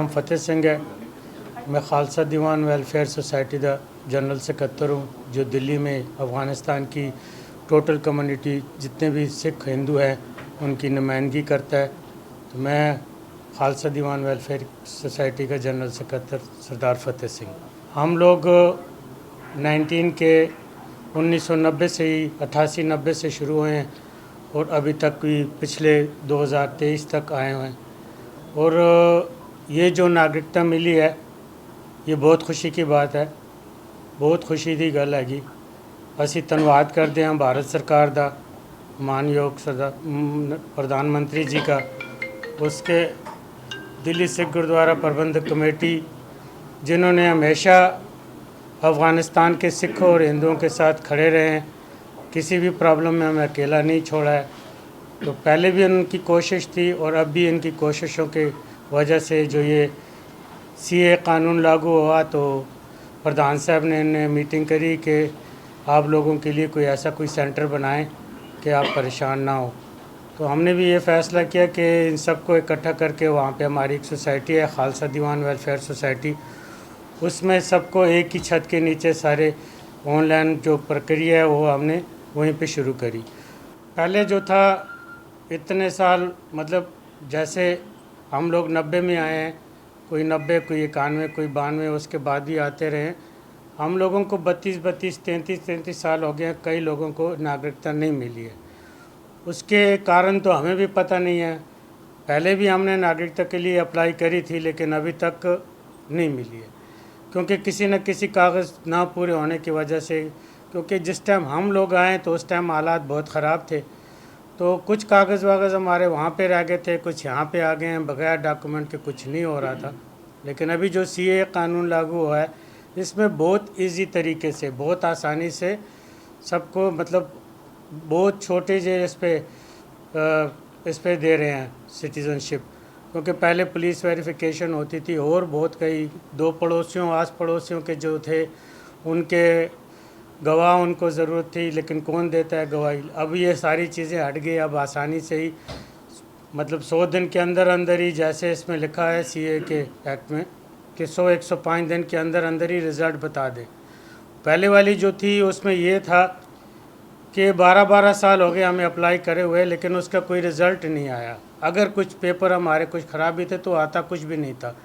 ਨਾਮ ਫਤਿਹ ਸਿੰਘ है मैं खालसा दीवान वेलफेयर सोसाइटी का जनरल सेक्रेटर हूँ जो दिल्ली में अफ़गानिस्तान की टोटल कम्युनिटी जितने भी सिख हिंदू हैं उनकी नुमाइंदगी करता है तो मैं खालसा दीवान वेलफेयर सोसाइटी का जनरल सेक्रेटर सरदार फतेह सिंह हम लोग 19 के 1990 से ही अट्ठासी नब्बे से शुरू हुए हैं और अभी तक भी पिछले 2023 तक आए हुए हैं और ये जो नागरिकता मिली है ये बहुत खुशी की बात है ਬਹੁਤ ਖੁਸ਼ੀ ਦੀ ਗੱਲ ਹੈਗੀ ਅਸੀਂ ਧੰਨਵਾਦ ਕਰਦੇ ਹਾਂ ਭਾਰਤ ਸਰਕਾਰ ਦਾ ਮਾਨਯੋਗ ਸਰਦਾਰ ਮ, प्रधान मंत्री जी का उसके दिल्ली सिख गुरुद्वारा प्रबंधक कमेटी जिन्होंने हमेशा अफ़गानिस्तान के सिखों और हिंदुओं के साथ खड़े रहे हैं किसी भी प्रॉब्लम में हमें अकेला नहीं छोड़ा है तो पहले भी उनकी कोशिश थी और अब भी इनकी कोशिशों के वजह से जो ये सीए कानून लागू हुआ तो प्रधान साहब ने इन्हें मीटिंग करी कि आप लोगों के लिए कोई ऐसा कोई सेंटर बनाएँ कि आप परेशान ना हो। तो हमने भी ये फ़ैसला किया कि इन सबको इकट्ठा करके वहाँ पे हमारी एक सोसाइटी है, खालसा दीवान वेलफेयर सोसाइटी। उसमें सबको एक ही छत के नीचे सारे ऑनलाइन जो प्रक्रिया है वो हमने वहीं पे शुरू करी। पहले जो था, इतने साल मतलब जैसे हम लोग नब्बे में आए हैं, कोई नब्बे, कोई इक्यानवे, कोई बानवे, उसके बाद भी आते रहे। हम लोगों को बत्तीस बत्तीस, तैंतीस तैंतीस साल हो गए हैं, कई लोगों को नागरिकता नहीं मिली है। उसके कारण तो हमें भी पता नहीं है। पहले भी हमने नागरिकता के लिए अप्लाई करी थी, लेकिन अभी तक नहीं मिली है। क्योंकि किसी न किसी कागज़ ना पूरे होने की वजह से, क्योंकि जिस टाइम हम लोग आए तो उस टाइम हालात बहुत ख़राब थे। तो कुछ कागज़ वागज़ हमारे वहाँ पे रह गए थे, कुछ यहाँ पे आ गए हैं, बगैर डॉक्यूमेंट के कुछ नहीं हो रहा था। लेकिन अभी जो सीए कानून लागू हुआ है, इसमें बहुत इजी तरीके से, बहुत आसानी से सबको मतलब बहुत छोटे जे इस पर इस पर दे रहे हैं सिटीज़नशिप क्योंकि पहले पुलिस वेरिफिकेशन होती थी और बहुत कई दो पड़ोसियों, आस पड़ोसियों के जो थे, उनके गवाह उनको ज़रूरत थी, लेकिन कौन देता है गवाही? अब ये सारी चीज़ें हट गई, अब आसानी से ही मतलब सौ दिन के अंदर अंदर ही, जैसे इसमें लिखा है सीए के एक्ट में, कि सौ, एक सौ पाँच दिन के अंदर अंदर ही रिज़ल्ट बता दे। पहले वाली जो थी, उसमें ये था कि बारह बारह साल हो गए हमें अप्लाई करे हुए, लेकिन उसका कोई रिज़ल्ट नहीं आया। अगर कुछ पेपर हमारे कुछ ख़राब भी थे तो आता कुछ भी नहीं था।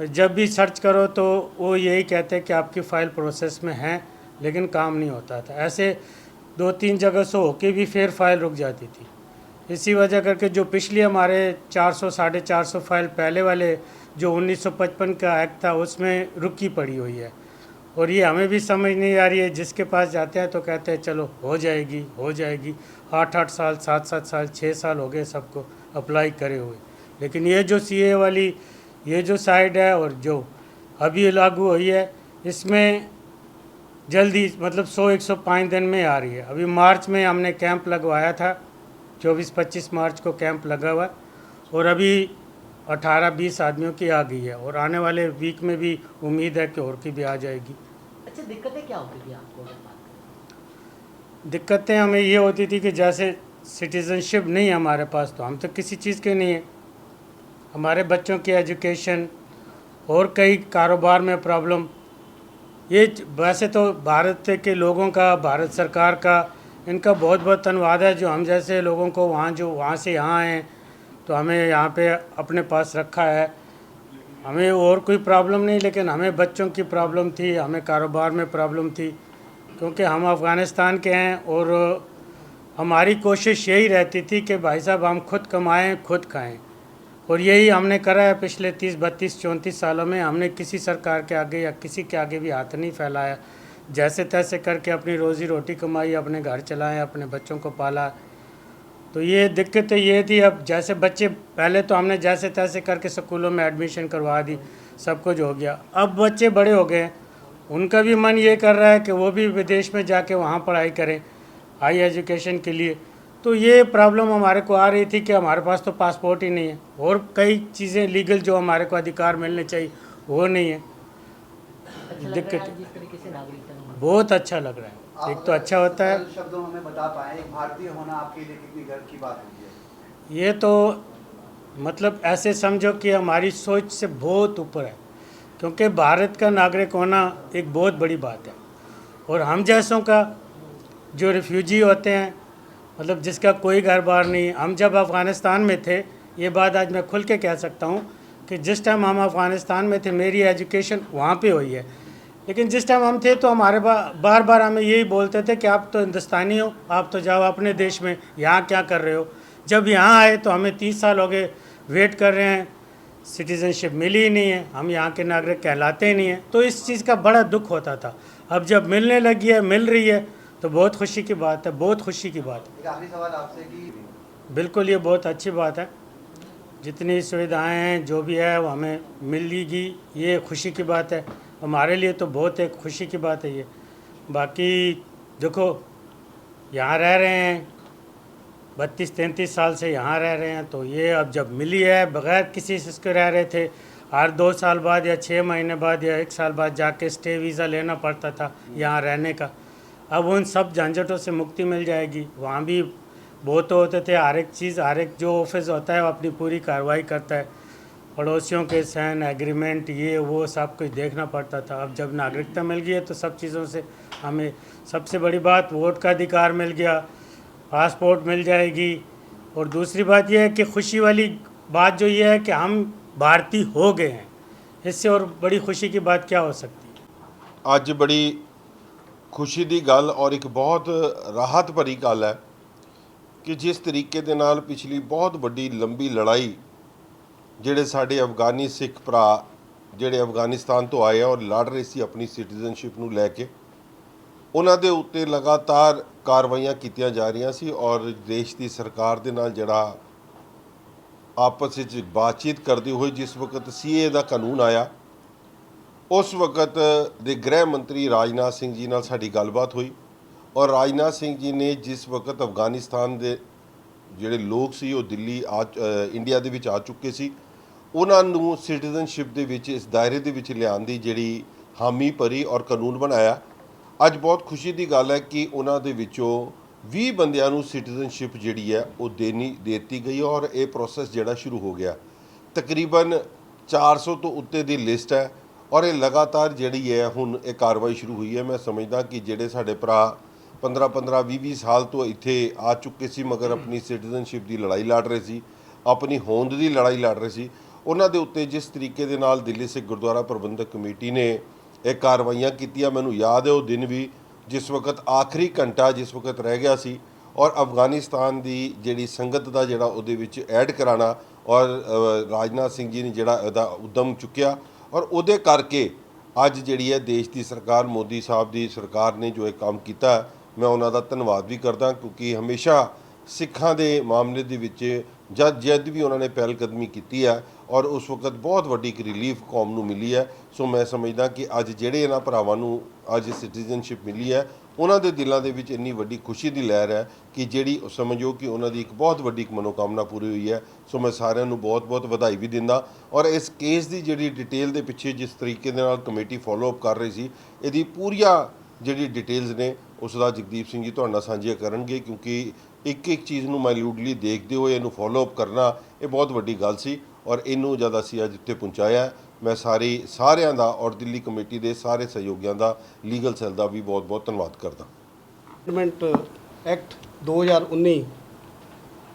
जब भी सर्च करो तो वो यही कहते हैं कि आपकी फ़ाइल प्रोसेस में है। लेकिन काम नहीं होता था। ऐसे दो तीन जगह से होके भी फिर फ़ाइल रुक जाती थी। इसी वजह करके जो पिछली हमारे 400 साढ़े चार सौ फ़ाइल पहले वाले जो 1955 का एक्ट था, उसमें रुकी पड़ी हुई है। और ये हमें भी समझ नहीं आ रही है, जिसके पास जाते हैं तो कहते हैं, चलो, हो जाएगी हो जाएगी। आठ आठ साल, सात सात साल छः साल हो गए सबको अप्लाई करे हुए। लेकिन ये जो सीए वाली, ये जो साइड है और जो अभी लागू हुई है, इसमें जल्दी मतलब 100 105 दिन में आ रही है। अभी मार्च में हमने कैंप लगवाया था 24-25 मार्च को कैंप लगा हुआ और अभी 18-20 आदमियों की आ गई है और आने वाले वीक में भी उम्मीद है कि और की भी आ जाएगी। अच्छा दिक्कतें क्या होती थी आपको दिक्कतें हमें ये होती थी कि जैसे सिटीज़नशिप नहीं है हमारे पास तो हम तो किसी चीज़ के नहीं है। हमारे बच्चों की एजुकेशन और कई कारोबार में प्रॉब्लम ये वैसे तो भारत के लोगों का, भारत सरकार का, इनका बहुत बहुत धन्यवाद है जो हम जैसे लोगों को वहाँ जो, वहाँ से यहाँ आए तो हमें यहाँ पे अपने पास रखा है। हमें और कोई प्रॉब्लम नहीं, लेकिन हमें बच्चों की प्रॉब्लम थी, हमें कारोबार में प्रॉब्लम थी, क्योंकि हम अफ़गानिस्तान के हैं और हमारी कोशिश यही रहती थी कि भाई साहब हम खुद कमाएँ, खुद खाएँ। और यही हमने करा है पिछले तीस, बत्तीस, चौंतीस सालों में। हमने किसी सरकार के आगे या किसी के आगे भी हाथ नहीं फैलाया। जैसे तैसे करके अपनी रोज़ी रोटी कमाई, अपने घर चलाएँ, अपने बच्चों को पाला। तो ये दिक्कत ये थी, अब जैसे बच्चे, पहले तो हमने जैसे तैसे करके स्कूलों में एडमिशन करवा दी, सब कुछ हो गया। अब बच्चे बड़े हो गए उनका भी मन ये कर रहा है कि वो भी विदेश में जाके वहाँ पढ़ाई करें, हाई एजुकेशन के लिए। तो ये प्रॉब्लम हमारे को आ रही थी कि हमारे पास तो पासपोर्ट ही नहीं है। और कई चीज़ें लीगल जो हमारे को अधिकार मिलने चाहिए वो नहीं है। अच्छा दिक्कत- है। बहुत अच्छा लग रहा है। एक तो अच्छा होता है। शब्दों में बता पाए एक भारतीय होना आपके लिए कितनी गर्व की बात होगी ये तो मतलब ऐसे समझो कि हमारी सोच से बहुत ऊपर है क्योंकि भारत का नागरिक होना एक बहुत बड़ी बात है। और हम जैसों का जो रिफ्यूजी होते हैं मतलब जिसका कोई घर बार नहीं हम जब अफ़गानिस्तान में थे, ये बात आज मैं खुल के कह सकता हूँ कि जिस टाइम हम अफ़गानिस्तान में थे, मेरी एजुकेशन वहाँ पे हुई है। लेकिन जिस टाइम हम थे तो हमारे बार बार हमें यही बोलते थे कि आप तो हिंदुस्तानी हो, आप तो जाओ अपने देश में, यहाँ क्या कर रहे हो? जब यहाँ आए तो हमें तीस साल हो गए वेट कर रहे हैं। सिटीज़नशिप मिली ही नहीं है, हम यहाँ के नागरिक कहलाते ही नहीं हैं। तो इस चीज़ का बड़ा दुख होता था। अब जब मिलने लगी है, मिल रही है तो बहुत खुशी की बात है बहुत खुशी की बात है। आखिरी सवाल आपसे कि बिल्कुल ये बहुत अच्छी बात है। जितनी सुविधाएँ हैं जो भी है वो हमें मिलेगी ये खुशी की बात है। हमारे लिए तो बहुत एक खुशी की बात है ये। बाकी देखो यहाँ रह रहे हैं बत्तीस तैंतीस साल से यहाँ रह रहे हैं तो ये अब जब मिली है बगैर किसी से इसके रह रहे थे हर दो साल बाद या छः महीने बाद या एक साल बाद जाके स्टे वीज़ा लेना पड़ता था यहाँ रहने का। अब उन सब झंझटों से मुक्ति मिल जाएगी। वहाँ भी बहुत तो होते थे। हर एक चीज़, हर एक जो ऑफ़िस होता है, वो अपनी पूरी कार्रवाई करता है। पड़ोसियों के सहन एग्रीमेंट, ये, वो, सब कुछ देखना पड़ता था। अब जब नागरिकता मिल गई है तो सब चीज़ों से हमें सबसे बड़ी बात, वोट का अधिकार मिल गया, पासपोर्ट मिल जाएगी। और दूसरी बात यह है कि खुशी वाली बात जो ये है कि हम भारतीय हो गए हैं। इससे और बड़ी खुशी की बात क्या हो सकती? है आज बड़ी ਖੁਸ਼ੀ ਦੀ ਗੱਲ ਔਰ ਇੱਕ ਬਹੁਤ ਰਾਹਤ ਭਰੀ ਗੱਲ ਹੈ ਕਿ ਜਿਸ ਤਰੀਕੇ ਦੇ ਨਾਲ ਪਿਛਲੀ ਬਹੁਤ ਵੱਡੀ ਲੰਬੀ ਲੜਾਈ ਜਿਹੜੇ ਸਾਡੇ ਅਫਗਾਨੀ ਸਿੱਖ ਭਰਾ ਜਿਹੜੇ ਅਫਗਾਨਿਸਤਾਨ ਤੋਂ ਆਏ ਔਰ ਲੜ ਰਹੇ ਸੀ ਆਪਣੀ ਸਿਟੀਜ਼ਨਸ਼ਿਪ ਨੂੰ ਲੈ ਕੇ, ਉਹਨਾਂ ਦੇ ਉੱਤੇ ਲਗਾਤਾਰ ਕਾਰਵਾਈਆਂ ਕੀਤੀਆਂ ਜਾ ਰਹੀਆਂ ਸੀ ਔਰ ਦੇਸ਼ ਦੀ ਸਰਕਾਰ ਦੇ ਨਾਲ ਜਿਹੜਾ ਆਪਸ ਵਿੱਚ ਬਾਤਚੀਤ ਕਰਦੇ ਹੋਏ ਜਿਸ ਵਕਤ ਸੀਏ ਦਾ ਕਾਨੂੰਨ ਆਇਆ ਉਸ ਵਕਤ ਦੇ ਗ੍ਰਹਿ ਮੰਤਰੀ ਰਾਜਨਾਥ ਸਿੰਘ ਜੀ ਨਾਲ ਸਾਡੀ ਗੱਲਬਾਤ ਹੋਈ ਔਰ ਰਾਜਨਾਥ ਸਿੰਘ ਜੀ ਨੇ ਜਿਸ ਵਕਤ ਅਫਗਾਨਿਸਤਾਨ ਦੇ ਜਿਹੜੇ ਲੋਕ ਸੀ ਉਹ ਦਿੱਲੀ ਆ ਅ, ਇੰਡੀਆ ਦੇ ਵਿੱਚ ਆ ਚੁੱਕੇ ਸੀ ਉਹਨਾਂ ਨੂੰ ਸਿਟੀਜ਼ਨਸ਼ਿਪ ਦੇ ਵਿੱਚ ਇਸ ਦਾਇਰੇ ਦੇ ਵਿੱਚ ਲਿਆਉਣ ਦੀ ਜਿਹੜੀ ਹਾਮੀ ਭਰੀ ਔਰ ਕਾਨੂੰਨ ਬਣਾਇਆ। ਅੱਜ ਬਹੁਤ ਖੁਸ਼ੀ ਦੀ ਗੱਲ ਹੈ ਕਿ ਉਹਨਾਂ ਦੇ ਵਿੱਚੋਂ 20 ਬੰਦਿਆਂ ਨੂੰ ਸਿਟੀਜ਼ਨਸ਼ਿਪ ਜਿਹੜੀ ਹੈ ਉਹ ਦੇਣੀ ਦਿੱਤੀ ਗਈ ਔਰ ਇਹ ਪ੍ਰੋਸੈਸ ਜਿਹੜਾ ਸ਼ੁਰੂ ਹੋ ਗਿਆ। ਤਕਰੀਬਨ 400 ਤੋਂ ਉੱਤੇ ਦੀ ਲਿਸਟ ਹੈ। ਔਰ ਇਹ ਲਗਾਤਾਰ ਜਿਹੜੀ ਹੈ, ਹੁਣ ਇਹ ਕਾਰਵਾਈ ਸ਼ੁਰੂ ਹੋਈ ਹੈ। ਮੈਂ ਸਮਝਦਾ ਕਿ ਜਿਹੜੇ ਸਾਡੇ ਭਰਾ 15 15 20 20 ਸਾਲ ਤੋਂ ਇੱਥੇ ਆ ਚੁੱਕੇ ਸੀ, ਮਗਰ ਆਪਣੀ ਸਿਟੀਜ਼ਨਸ਼ਿਪ ਦੀ ਲੜਾਈ ਲੜ ਰਹੇ ਸੀ, ਆਪਣੀ ਹੋਂਦ ਦੀ ਲੜਾਈ ਲੜ ਰਹੇ ਸੀ। ਉਹਨਾਂ ਦੇ ਉੱਤੇ ਜਿਸ ਤਰੀਕੇ ਦੇ ਨਾਲ ਦਿੱਲੀ ਸਿੱਖ ਗੁਰਦੁਆਰਾ ਪ੍ਰਬੰਧਕ ਕਮੇਟੀ ਨੇ ਇਹ ਕਾਰਵਾਈਆਂ ਕੀਤੀਆਂ, ਮੈਨੂੰ ਯਾਦ ਹੈ ਉਹ ਦਿਨ ਵੀ ਜਿਸ ਵਕਤ ਆਖਰੀ ਘੰਟਾ ਜਿਸ ਵਕਤ ਰਹਿ ਗਿਆ ਸੀ ਔਰ ਅਫਗਾਨਿਸਤਾਨ ਦੀ ਜਿਹੜੀ ਸੰਗਤ ਦਾ ਜਿਹੜਾ ਉਹਦੇ ਵਿੱਚ ਐਡ ਕਰਾਣਾ ਔਰ ਰਾਜਨਾਥ ਸਿੰਘ ਜੀ ਨੇ ਜਿਹੜਾ ਇਹਦਾ ਉਦਮ ਚੁੱਕਿਆ ਔਰ ਉਹਦੇ ਕਰਕੇ ਅੱਜ ਜਿਹੜੀ ਹੈ ਦੇਸ਼ ਦੀ ਸਰਕਾਰ, ਮੋਦੀ ਸਾਹਿਬ ਦੀ ਸਰਕਾਰ ਨੇ ਜੋ ਇਹ ਕੰਮ ਕੀਤਾ ਮੈਂ ਉਹਨਾਂ ਦਾ ਧੰਨਵਾਦ ਵੀ ਕਰਦਾ ਕਿਉਂਕਿ ਹਮੇਸ਼ਾ ਸਿੱਖਾਂ ਦੇ ਮਾਮਲੇ ਦੇ ਵਿੱਚ ਜਦ ਜਦ ਵੀ ਉਹਨਾਂ ਨੇ ਪਹਿਲ ਕਦਮੀ ਕੀਤੀ ਹੈ ਔਰ ਉਸ ਵਕਤ ਬਹੁਤ ਵੱਡੀ ਇੱਕ ਰਿਲੀਫ ਕੌਮ ਨੂੰ ਮਿਲੀ ਹੈ ਸੋ ਮੈਂ ਸਮਝਦਾ ਕਿ ਅੱਜ ਜਿਹੜੇ ਇਹਨਾਂ ਭਰਾਵਾਂ ਨੂੰ ਅੱਜ ਸਿਟੀਜ਼ਨਸ਼ਿਪ ਮਿਲੀ ਹੈ ਉਹਨਾਂ ਦੇ ਦਿਲਾਂ ਦੇ ਵਿੱਚ ਇੰਨੀ ਵੱਡੀ ਖੁਸ਼ੀ ਦੀ ਲਹਿਰ ਹੈ ਕਿ ਜਿਹੜੀ ਸਮਝੋ ਕਿ ਉਹਨਾਂ ਦੀ ਇੱਕ ਬਹੁਤ ਵੱਡੀ ਇੱਕ ਮਨੋਕਾਮਨਾ ਪੂਰੀ ਹੋਈ ਹੈ। ਸੋ ਮੈਂ ਸਾਰਿਆਂ ਨੂੰ ਬਹੁਤ-ਬਹੁਤ ਵਧਾਈ ਵੀ ਦਿੰਦਾ ਔਰ ਇਸ ਕੇਸ ਦੀ ਜਿਹੜੀ ਡਿਟੇਲ ਦੇ ਪਿੱਛੇ ਜਿਸ ਤਰੀਕੇ ਦੇ ਨਾਲ ਕਮੇਟੀ ਫਾਲੋ ਕਰ ਰਹੀ ਸੀ, ਇਹਦੀ ਪੂਰੀਆਂ ਜਿਹੜੀ ਡਿਟੇਲਸ ਨੇ ਉਸ ਦਾ ਜਗਦੀਪ ਸਿੰਘ ਜੀ ਤੁਹਾਡੇ ਨਾਲ ਸਾਂਝੀਆਂ ਕਰਨਗੇ, ਕਿਉਂਕਿ ਇੱਕ ਇੱਕ ਚੀਜ਼ ਨੂੰ ਮਾਈਲੂਟਲੀ ਦੇਖਦੇ ਹੋਏ ਇਹਨੂੰ ਫਾਲੋ ਅਪ ਕਰਨਾ ਇਹ ਬਹੁਤ ਵੱਡੀ ਗੱਲ ਸੀ ਔਰ ਇਹਨੂੰ ਜਦ ਅਸੀਂ ਅੱਜ ਇੱਥੇ ਪਹੁੰਚਾਇਆ, ਮੈਂ ਸਾਰੀ, ਸਾਰਿਆਂ ਦਾ ਔਰ ਦਿੱਲੀ ਕਮੇਟੀ ਦੇ ਸਾਰੇ ਸਹਿਯੋਗੀਆਂ ਦਾ ਲੀਗਲ ਸੈੱਲ ਦਾ ਵੀ ਬਹੁਤ-ਬਹੁਤ ਧੰਨਵਾਦ ਕਰਦਾ। ਗਵਰਨਮੈਂਟ ਐਕਟ 2019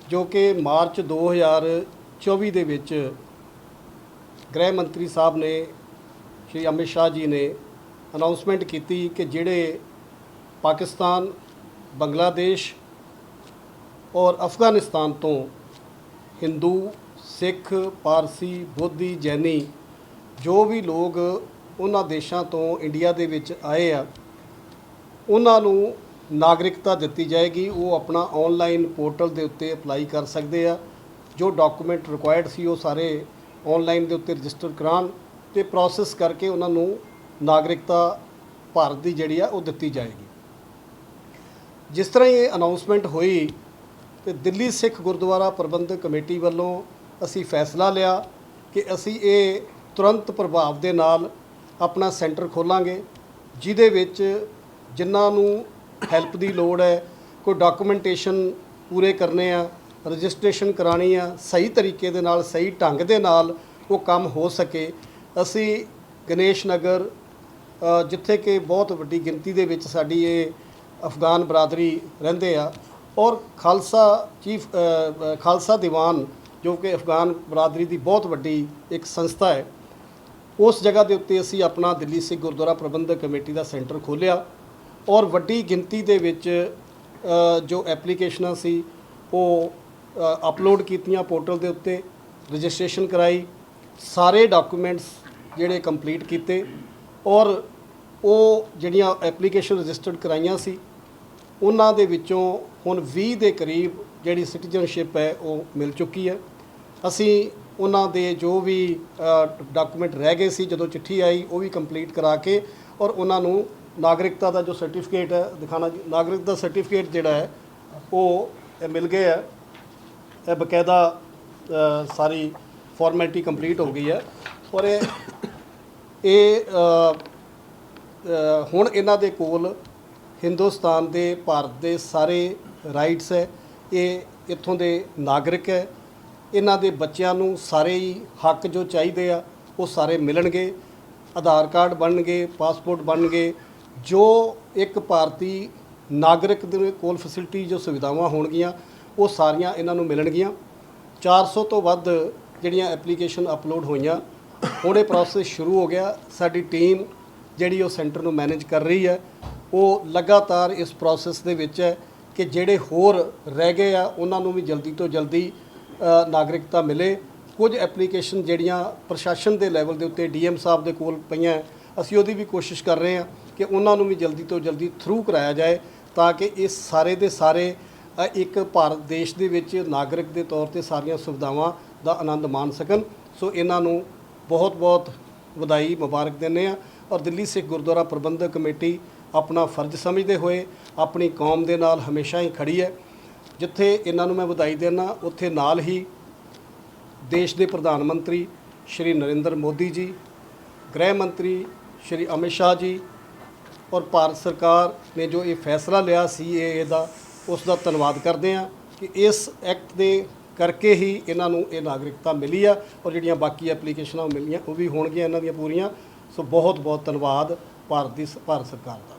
ਜੋ ਕਿ ਮਾਰਚ 2024 ਦੇ ਵਿੱਚ ਗ੍ਰਹਿ ਮੰਤਰੀ ਸਾਹਿਬ ਨੇ, ਸ਼੍ਰੀ ਅਮਿਤ ਸ਼ਾਹ ਜੀ ਨੇ ਅਨਾਉਂਸਮੈਂਟ ਕੀਤੀ ਕਿ ਜਿਹੜੇ ਪਾਕਿਸਤਾਨ, ਬੰਗਲਾਦੇਸ਼ ਔਰ ਅਫਗਾਨਿਸਤਾਨ ਤੋਂ ਹਿੰਦੂ, ਸਿੱਖ, ਪਾਰਸੀ, ਬੋਧੀ, ਜੈਨੀ ਜੋ ਵੀ ਲੋਕ ਉਹਨਾਂ ਦੇਸ਼ਾਂ ਤੋਂ ਇੰਡੀਆ ਦੇ ਵਿੱਚ ਆਏ ਆ, ਉਹਨਾਂ ਨੂੰ ਨਾਗਰਿਕਤਾ ਦਿੱਤੀ ਜਾਏਗੀ। ਉਹ ਆਪਣਾ ਆਨਲਾਈਨ ਪੋਰਟਲ ਦੇ ਉੱਤੇ ਅਪਲਾਈ ਕਰ ਸਕਦੇ ਆ। ਜੋ ਡਾਕੂਮੈਂਟ ਰਿਕੁਆਇਰਡ ਸੀ ਉਹ ਸਾਰੇ ਆਨਲਾਈਨ ਦੇ ਉੱਤੇ ਰਜਿਸਟਰ ਕਰਾਉਣ ਤੇ ਪ੍ਰੋਸੈਸ ਕਰਕੇ ਉਹਨਾਂ ਨੂੰ ਨਾਗਰਿਕਤਾ ਭਾਰਤ ਦੀ ਜਿਹੜੀ ਆ ਉਹ ਦਿੱਤੀ ਜਾਏਗੀ। ਜਿਸ ਤਰ੍ਹਾਂ ਹੀ ਇਹ ਅਨਾਉਂਸਮੈਂਟ ਹੋਈ ਤੇ ਦਿੱਲੀ ਸਿੱਖ ਗੁਰਦੁਆਰਾ ਪ੍ਰਬੰਧਕ ਕਮੇਟੀ ਵੱਲੋਂ ਅਸੀਂ ਫੈਸਲਾ ਲਿਆ ਕਿ ਅਸੀਂ ਇਹ ਤੁਰੰਤ ਪ੍ਰਭਾਵ ਦੇ ਨਾਲ ਆਪਣਾ ਸੈਂਟਰ ਖੋਲਾਂਗੇ, ਜਿਹਦੇ ਵਿੱਚ ਜਿਨ੍ਹਾਂ ਨੂੰ ਹੈਲਪ ਦੀ ਲੋੜ ਹੈ, ਕੋਈ ਡਾਕੂਮੈਂਟੇਸ਼ਨ ਪੂਰੇ ਕਰਨੇ ਆ, ਰਜਿਸਟ੍ਰੇਸ਼ਨ ਕਰਾਣੀ ਆ, ਸਹੀ ਤਰੀਕੇ ਦੇ ਨਾਲ, ਸਹੀ ਢੰਗ ਦੇ ਨਾਲ ਉਹ ਕੰਮ ਹੋ ਸਕੇ। ਅਸੀਂ ਗਣੇਸ਼ ਨਗਰ ਜਿੱਥੇ ਕਿ ਬਹੁਤ ਵੱਡੀ ਗਿਣਤੀ ਦੇ ਵਿੱਚ ਸਾਡੀ ਇਹ ਅਫਗਾਨ ਬਰਾਦਰੀ ਰਹਿੰਦੇ ਆ ਔਰ ਖਾਲਸਾ ਚੀਫ ਖਾਲਸਾ ਦੀਵਾਨ, ਜੋ ਕਿ ਅਫਗਾਨ ਬਰਾਦਰੀ ਦੀ ਬਹੁਤ ਵੱਡੀ ਇੱਕ ਸੰਸਥਾ ਹੈ, ਉਸ ਜਗ੍ਹਾ ਦੇ ਉੱਤੇ ਅਸੀਂ ਆਪਣਾ ਦਿੱਲੀ ਸਿੱਖ ਗੁਰਦੁਆਰਾ ਪ੍ਰਬੰਧਕ ਕਮੇਟੀ ਦਾ ਸੈਂਟਰ ਖੋਲ੍ਹਿਆ ਔਰ ਵੱਡੀ ਗਿਣਤੀ ਦੇ ਵਿੱਚ ਜੋ ਐਪਲੀਕੇਸ਼ਨਾਂ ਸੀ, ਉਹ ਅਪਲੋਡ ਕੀਤੀਆਂ ਪੋਰਟਲ ਦੇ ਉੱਤੇ, ਰਜਿਸਟ੍ਰੇਸ਼ਨ ਕਰਾਈ, ਸਾਰੇ ਡਾਕੂਮੈਂਟਸ ਜਿਹੜੇ ਕੰਪਲੀਟ ਕੀਤੇ ਔਰ ਉਹ ਜਿਹੜੀਆਂ ਐਪਲੀਕੇਸ਼ਨ ਰਜਿਸਟਰਡ ਕਰਾਈਆਂ ਸੀ, ਉਹਨਾਂ ਦੇ ਵਿੱਚੋਂ ਹੁਣ 20 ਦੇ ਕਰੀਬ ਜਿਹੜੀ ਸਿਟੀਜ਼ਨਸ਼ਿਪ ਹੈ, ਉਹ ਮਿਲ ਚੁੱਕੀ ਹੈ। ਅਸੀਂ ਉਹਨਾਂ ਦੇ ਜੋ ਵੀ ਡਾਕੂਮੈਂਟ ਰਹਿ ਗਏ ਸੀ, ਜਦੋਂ ਚਿੱਠੀ ਆਈ, ਉਹ ਵੀ ਕੰਪਲੀਟ ਕਰਾ ਕੇ ਔਰ ਉਹਨਾਂ ਨੂੰ ਨਾਗਰਿਕਤਾ ਦਾ ਜੋ ਸਰਟੀਫਿਕੇਟ ਹੈ ਦਿਖਾਣਾ ਜੀ ਨਾਗਰਿਕ ਦਾ ਸਰਟੀਫਿਕੇਟ ਜਿਹੜਾ ਹੈ, ਉਹ ਮਿਲ ਗਿਆ ਹੈ। ਇਹ ਬਕਾਇਦਾ ਸਾਰੀ ਫਾਰਮੈਲਿਟੀ ਕੰਪਲੀਟ ਹੋ ਗਈ ਹੈ। ਔਰ ਇਹ ਇਹ ਹੁਣ ਇਹਨਾਂ ਦੇ ਕੋਲ ਹਿੰਦੁਸਤਾਨ ਦੇ, ਭਾਰਤ ਦੇ ਸਾਰੇ ਰਾਈਟਸ ਹੈ, ਇਹ ਇੱਥੋਂ ਦੇ ਨਾਗਰਿਕ ਹੈ। ਇਹਨਾਂ ਦੇ ਬੱਚਿਆਂ ਨੂੰ ਸਾਰੇ ਹੀ ਹੱਕ ਜੋ ਚਾਹੀਦੇ ਆ, ਉਹ ਸਾਰੇ ਮਿਲਣਗੇ। ਆਧਾਰ ਕਾਰਡ ਬਣਨਗੇ, ਪਾਸਪੋਰਟ ਬਣਨਗੇ। ਜੋ ਇੱਕ ਭਾਰਤੀ ਨਾਗਰਿਕ ਦੇ ਕੋਲ ਫੈਸਿਲਿਟੀ ਜੋ ਸੁਵਿਧਾਵਾਂ ਹੋਣਗੀਆਂ, ਉਹ ਸਾਰੀਆਂ ਇਹਨਾਂ ਨੂੰ ਮਿਲਣਗੀਆਂ। 400 ਤੋਂ ਵੱਧ ਜਿਹੜੀਆਂ ਐਪਲੀਕੇਸ਼ਨ ਅਪਲੋਡ ਹੋਈਆਂ, ਹੁਣ ਇਹ ਪ੍ਰੋਸੈਸ ਸ਼ੁਰੂ ਹੋ ਗਿਆ। ਸਾਡੀ ਟੀਮ ਜਿਹੜੀ ਉਹ ਸੈਂਟਰ ਨੂੰ ਮੈਨੇਜ ਕਰ ਰਹੀ ਹੈ, ਉਹ ਲਗਾਤਾਰ ਇਸ ਪ੍ਰੋਸੈਸ ਦੇ ਵਿੱਚ ਹੈ ਕਿ ਜਿਹੜੇ ਹੋਰ ਰਹਿ ਗਏ ਆ, ਉਹਨਾਂ ਨੂੰ ਵੀ ਜਲਦੀ ਤੋਂ ਜਲਦੀ ਨਾਗਰਿਕਤਾ ਮਿਲੇ। ਕੁਝ ਐਪਲੀਕੇਸ਼ਨ ਜਿਹੜੀਆਂ ਪ੍ਰਸ਼ਾਸਨ ਦੇ ਲੈਵਲ ਦੇ ਉੱਤੇ ਡੀਐਮ ਸਾਹਿਬ ਦੇ ਕੋਲ ਪਈਆਂ ਅਸੀਂ ਉਹਦੀ ਵੀ ਕੋਸ਼ਿਸ਼ ਕਰ ਰਹੇ ਹਾਂ ਕਿ ਉਹਨਾਂ ਨੂੰ ਵੀ ਜਲਦੀ ਤੋਂ ਜਲਦੀ ਥਰੂ ਕਰਾਇਆ ਜਾਏ ਤਾਂ ਕਿ ਇਹ ਸਾਰੇ ਦੇ ਸਾਰੇ ਇੱਕ ਭਾਰਤ ਦੇਸ਼ ਦੇ ਵਿੱਚ ਨਾਗਰਿਕ ਦੇ ਤੌਰ ਤੇ ਸਾਰੀਆਂ ਸੁਵਿਧਾਵਾਂ ਦਾ ਆਨੰਦ ਮਾਣ ਸਕਣ। ਸੋ ਇਹਨਾਂ ਨੂੰ ਬਹੁਤ ਬਹੁਤ ਵਧਾਈ ਮੁਬਾਰਕ ਦਿੰਦੇ ਆ ਔਰ ਦਿੱਲੀ ਸਿੱਖ ਗੁਰਦੁਆਰਾ ਪ੍ਰਬੰਧਕ ਕਮੇਟੀ ਆਪਣਾ ਫਰਜ਼ ਸਮਝਦੇ ਹੋਏ ਆਪਣੀ ਕੌਮ ਦੇ ਨਾਲ ਹਮੇਸ਼ਾ ਹੀ ਖੜੀ ਹੈ। ਜਿੱਥੇ ਇਹਨਾਂ ਨੂੰ ਮੈਂ ਵਧਾਈ ਦੇਣਾ ਉੱਥੇ ਨਾਲ ਹੀ ਦੇਸ਼ ਦੇ ਪ੍ਰਧਾਨ ਮੰਤਰੀ ਸ਼੍ਰੀ ਨਰਿੰਦਰ ਮੋਦੀ ਜੀ, ਗ੍ਰਹਿ ਮੰਤਰੀ ਸ਼੍ਰੀ ਅਮਿਤ ਸ਼ਾਹ ਜੀ ਔਰ ਭਾਰਤ ਸਰਕਾਰ ਨੇ ਜੋ ਇਹ ਫੈਸਲਾ ਲਿਆ ਸੀਏਏ ਦਾ, ਉਸ ਦਾ ਧੰਨਵਾਦ ਕਰਦੇ ਹਾਂ ਕਿ ਇਸ ਐਕਟ ਦੇ ਕਰਕੇ ਹੀ ਇਹਨਾਂ ਨੂੰ ਇਹ ਨਾਗਰਿਕਤਾ ਮਿਲੀ ਆ ਔਰ ਜਿਹੜੀਆਂ ਬਾਕੀ ਐਪਲੀਕੇਸ਼ਨਾਂ ਮਿਲੀਆਂ, ਉਹ ਵੀ ਹੋਣਗੀਆਂ, ਇਹਨਾਂ ਦੀਆਂ ਪੂਰੀਆਂ। सो बहुत बहुत धनबाद भारत की भारत सरकार का